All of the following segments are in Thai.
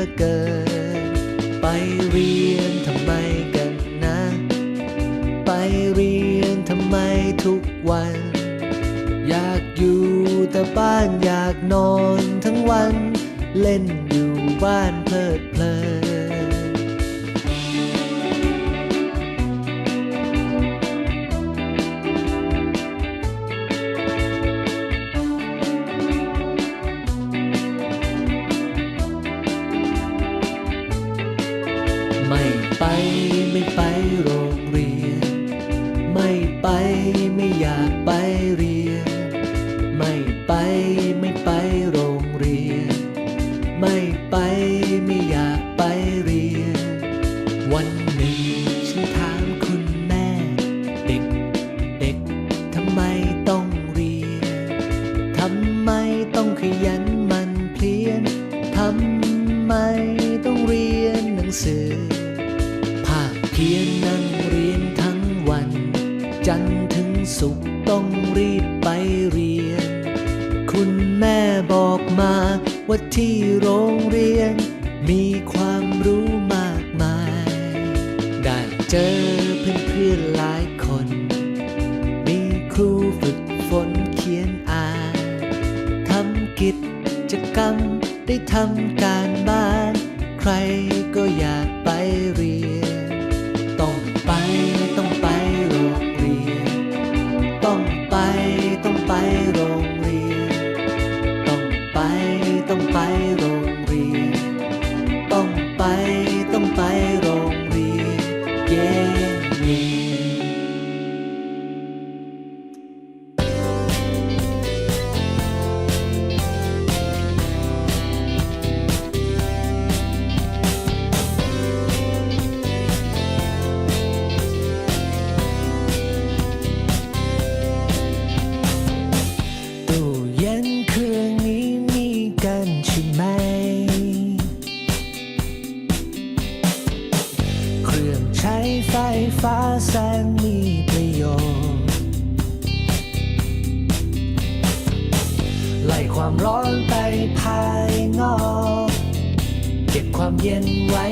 อเกิน ไปเรียนทำไมกันนะ ไปเรียนทำไมทุกวัน อยากอยู่แต่บ้านอยากนอนทั้งวัน เล่นอยู่บ้านเพลิดเพลิน ไม่อยากไปเรียน วันางบ้าน ใคร ฟ้าแสงมีประโยชน์ ไล่ความร้อนไปภายนอก เก็บความเย็นไว้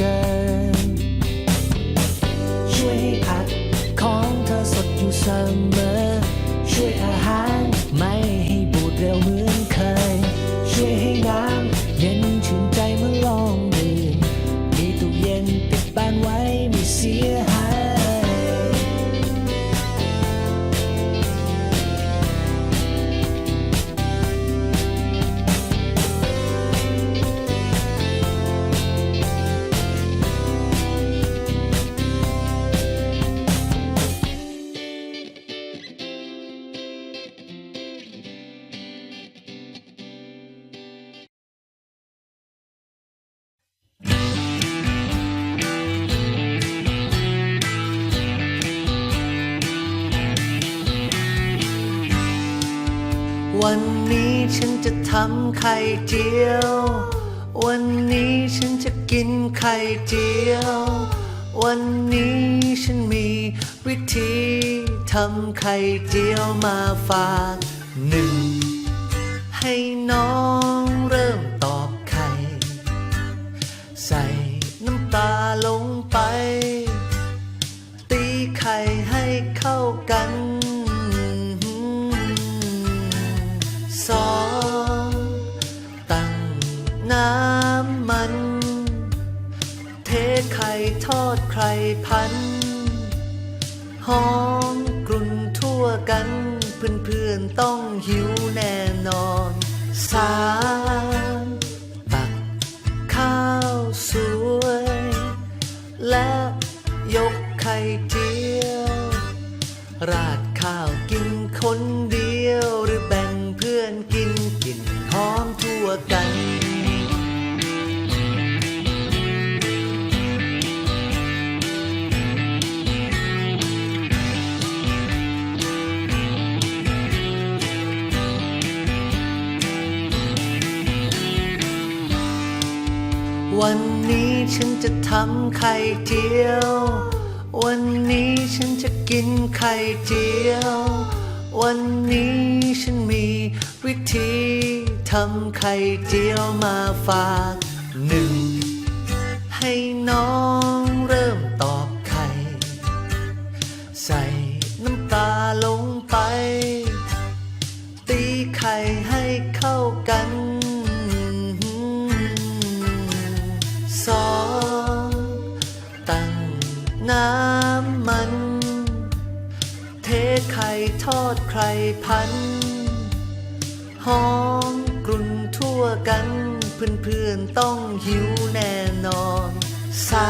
กิน ช่วยให้ผักของเธอสดอยู่เสมอ วันนี้ฉันจะทำไข่เจียว วันนี้ฉันจะกินไข่เจียว วันนี้ฉันมีวิธีทำไข่เจียวมาฝากหนึ่งให้น้องเริ่มตอกไข่ ใส่น้ำตาลงไป ตีไข่ให้เข้ากัน ไข่ทอดไข่พัน หอมกลุ่นทั่วกัน เพื่อนๆต้องหิวแน่นอนสามตักข้าวสวย และยกไข่เจียวรา วันนี้ฉันจะทำไข่เจียว วันนี้ฉันจะกินไข่เจียว วันนี้ฉันมีวิธีทำไข่เจียวมาฝากหนึ่งให้น้องเริ่มตอกไข่ ใส่น้ำตาลงไป ตีไข่ให้เข้ากัน ทอดไข่พัน หอมกลุ่นทั่วกัน เพื่อนๆต้องหิวแน่นอน สา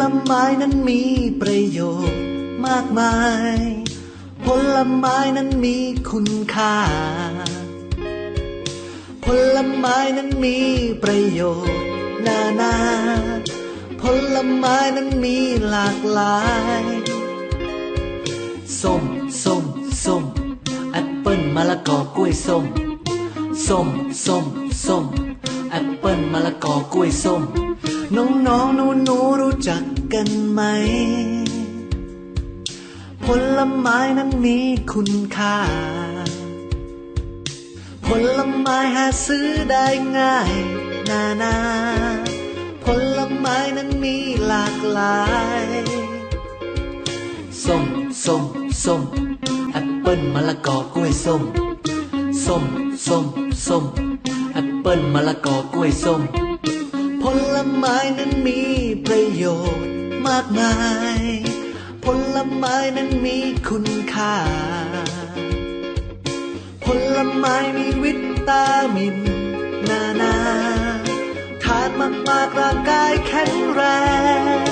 ลไม้นั้นมีประโยชน์มากมาย ผลไม้นั้นมีคุณค่า ผลไม้นั้นมีประโยชน์นานา ผลไม้นั้นมีหลากหลายส้มส้มส้มแอปเปิ้ลมะละกอกล้วยส้มส้มส้มส้มแอปเปิ้ลมะละกอกล้วยส้ม น้องน้องหนูหนูรู้จักกันไหม ผลไม้นั้นมีคุณค่า ผลไม้หาซื้อได้ง่ายนานา ผลไม้นั้นมีหลากหลายส้มส้มส้มแอปเปิ้ลมะละกอกล้วยส้มส้มส้มส้มแอปเปิ้ลมะละกอกล้วยส้ม ไม้นั้นมีประโยชน์มากมาย ผลไม้นั้นมีคุณค่า ผลไม้มีวิตามิน นานา ทานมากๆร่างกายแข็งแรง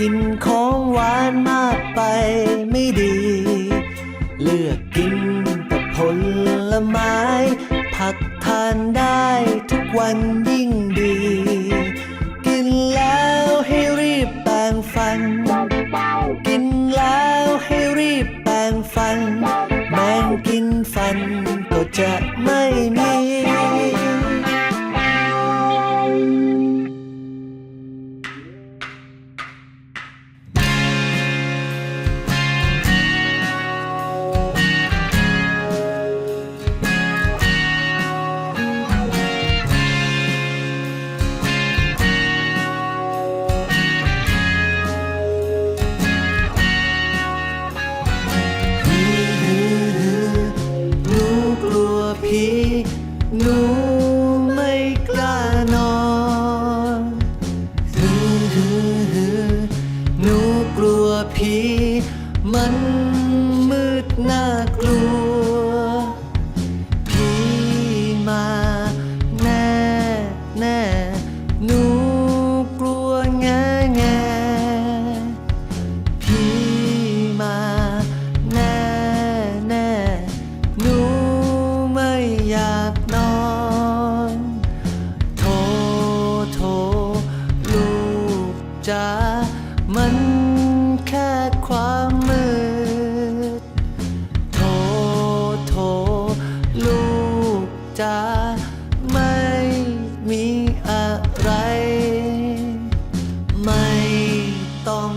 กินของหวานมากไปไม่ดี เลือกกินแต่ผลไม้ ผักทานได้ทุกวันยิ่งดี กินแล้วให้รีบแปรงฟันีมัน ต้อง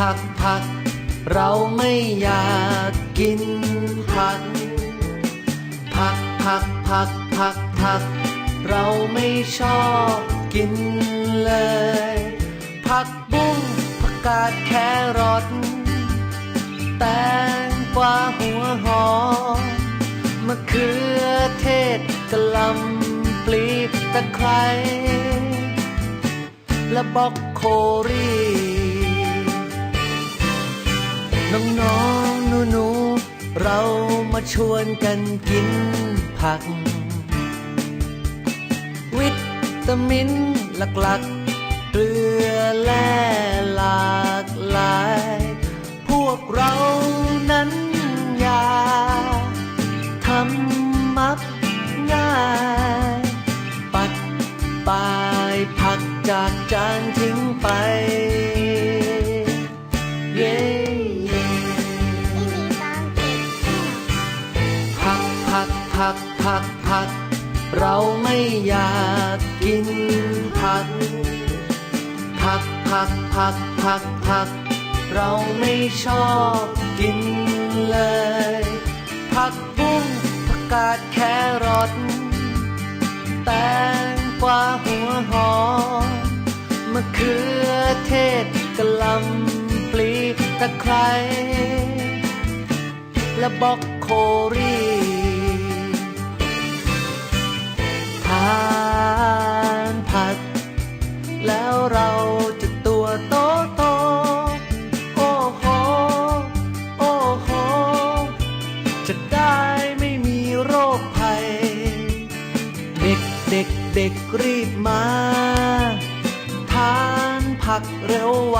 พักพัก เราไม่อยากกินผักพักพักพักพักพัก เราไม่ชอบกินเลย ผักบุ้งผักกาดแครอทแตงกวาหัวหอมมะเขือเทศกะหล่ำปลีตะไคร้และบอกโครี น้องๆหนูหนูๆเรามาชวนกันกินผัก วิตามินหลักๆเกลือแร่หลากหลาย พวกเรานั้นอยาทำมักง่าย ปัดปลายผักจากจานทิ้งไปเผักผัก เราไม่อยากกินผัก ผักผักผักผักผัก เราไม่ชอบกินเลย ผักบุ้งผักกาดแครอทแตงกวาหัวหอมมะเขือเทศกะหล่ำปลีตะไคร้และบอกโครี ทานผัก แล้วเราจะตัวโตโต โอ้โห โอ้โห จะได้ไม่มีโรคภัย เด็กเด็กเด็กรีบมา ทานผักเร็วไว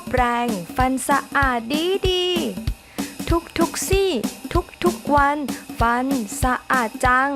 อบแปรง ฟันสะอาดดีดี ทุกทุกซี่ ทุกทุกวัน ฟันสะอาดจัง